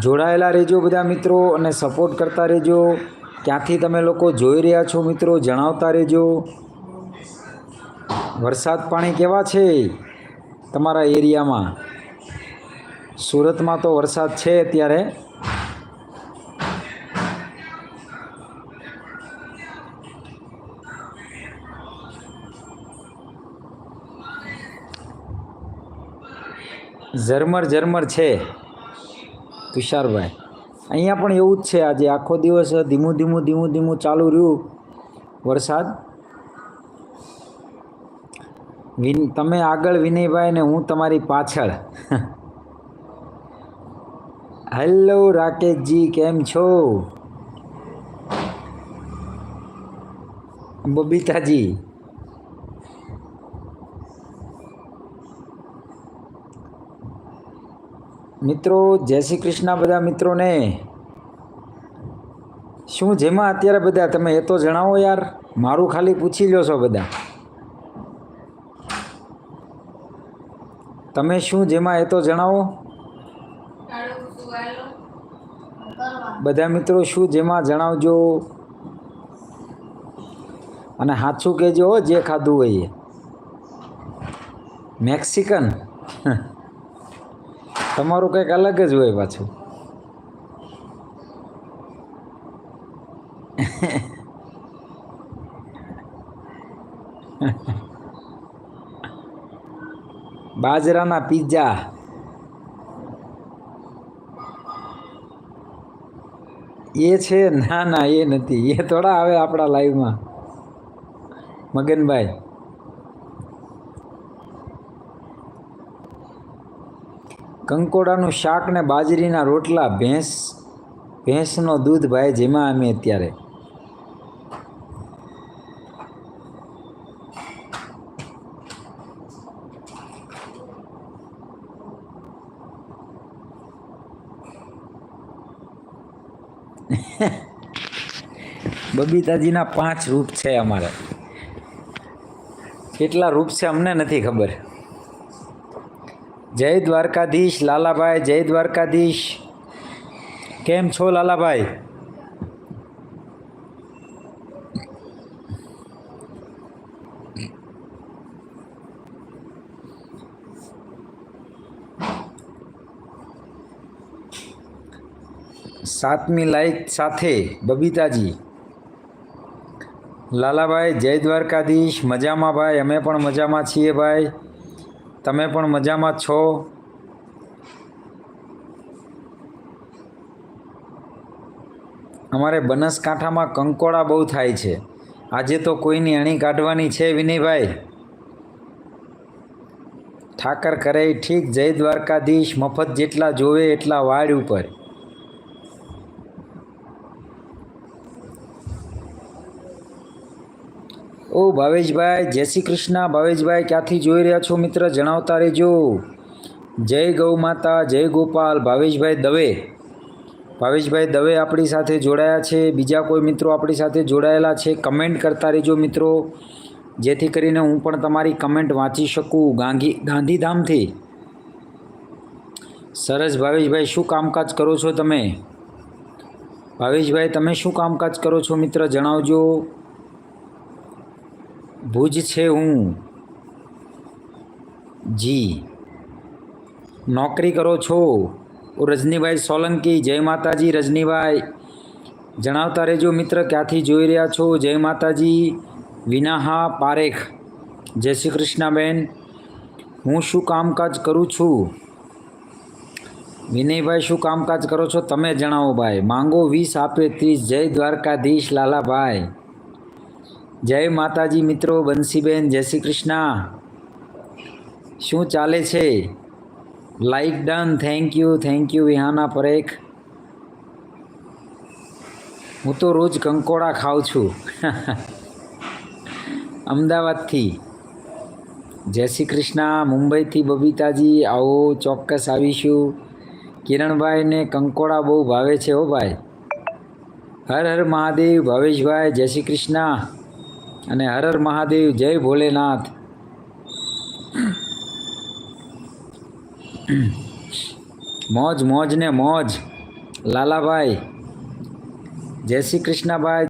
જોડાયેલા રહેજો બધા મિત્રો અને સપોર્ટ કરતા રહેજો. ક્યાંથી તમે લોકો જોઈ રહ્યા છો મિત્રો, જણાવતા રહેજો. વરસાદ પાણી કેવા છે તમારા એરિયામાં? સુરતમાં તો વરસાદ છે અત્યારે. ઝરમર ઝરમર છે. તુષારભાઈ. અહીંયા પણ એવું જ છે, આજે આખો દિવસ ધીમું ધીમું ધીમું ધીમું ચાલુ રહ્યું વરસાદ. વિન, તમે આગળ વિનયભાઈ ને હું તમારી પાછળ. હેલો રાકેશજી, કેમ છો? બબીતાજી. મિત્રો, જય શ્રી કૃષ્ણ બધા મિત્રોને. શું જેમાં અત્યારે બધા? તમે એ તો જણાવો યાર. મારું ખાલી પૂછી લો છો બધા. તમે શું જેમાં એ તો જણાવો? બધા મિત્રો, શું જેમાં જણાવજો? અને સાચું કહેજો જે ખાધું હોય એ. મેક્સિકન. તમારું કંઈક અલગ જ હોય પાછું. બાજરાના પીઝા. એ છે, ના ના, એ નથી. એ થોડા આવે આપણા લાઈવમાં મગનભાઈ. કંકોડાનું શાક ને બાજરીના રોટલા, ભેંસ, ભેંસનો દૂધ ભાઈ જેમાં અમે અત્યારે. બબીતાજીના પાંચ રૂપ છે અમારે. કેટલા રૂપ છે અમને નથી ખબર. જય દ્વારકાધીશ, લાલાભાઈ, જય દ્વારકાધીશ. કેમ છો લાલાભાઈ? સાતમી લાઈક સાથે બબીતાજી. લાલાભાઈ, જય દ્વારકાધીશ. મજામાં ભાઈ? અમે પણ મજામાં છીએ ભાઈ. તમે પણ મજામાં છો? અમારે બનાસકાંઠામાં કંકોડા બહુ થાય છે. આજે તો કોઈની અણી કાઢવાની છે વિનયભાઈ? ઠાકર કરે ઠીક, જય દ્વારકાધીશ, મફત જેટલા જોવે એટલા વાડ ઉપર. ઓ ભાવેશભાઈ, જય શ્રી કૃષ્ણ. ભાવેશભાઈ, ક્યાંથી જોઈ રહ્યા છો મિત્ર? જણાવતા રહેજો. જય ગૌ માતા, જય ગોપાલ. ભાવેશભાઈ દવે. ભાવેશભાઈ દવે આપણી સાથે જોડાયા છે. બીજા કોઈ મિત્રો આપણી સાથે જોડાયેલા છે, કમેન્ટ કરતા રહેજો મિત્રો. જેથી કરીને હું પણ તમારી કમેન્ટ વાંચી શકું ગાંધી ગાંધીધામથી. સરસ. ભાવેશભાઈ, શું કામકાજ કરો છો તમે? ભાવેશભાઈ, તમે શું કામકાજ કરો છો મિત્ર? જણાવજો. ભુજ છે હું. જી. નોકરી કરો છો. રજનીભાઈ સોલંકી, જય માતાજી રજનીભાઈ. જણાવતા રહેજો મિત્ર, ક્યાંથી જોઈ રહ્યા છો? જય માતાજી. વિનાહા પારેખ. જય શ્રી કૃષ્ણાબેન. હું શું કામકાજ કરું છું? વિનયભાઈ, શું કામકાજ કરો છો? તમે જણાવો ભાઈ. માંગો વીસ, આપે ત્રીસ. જય દ્વારકાધીશ લાલાભાઈ. જય માતાજી મિત્રો, બંસીબેન, જય શ્રી કૃષ્ણ. શું ચાલે છે? Like done thank you thank you Vihana Parekh. હું તો રોજ કંકોડા ખાઉં છું. અમદાવાદથી. જય શ્રી કૃષ્ણ. મુંબઈથી બબીતાજી. આવો, ચોક્કસ આવીશું. કિરણભાઈને કંકોડા બહુ ભાવે છે હો ભાઈ. હર હર મહાદેવ. ભાવેશભાઈ, જય શ્રી કૃષ્ણ. અને હર હર મહાદેવ જય ભોલેનાથ. મોજ મોજ ને મોજ. લાલાભાઈ જય શ્રી કૃષ્ણભાઈ.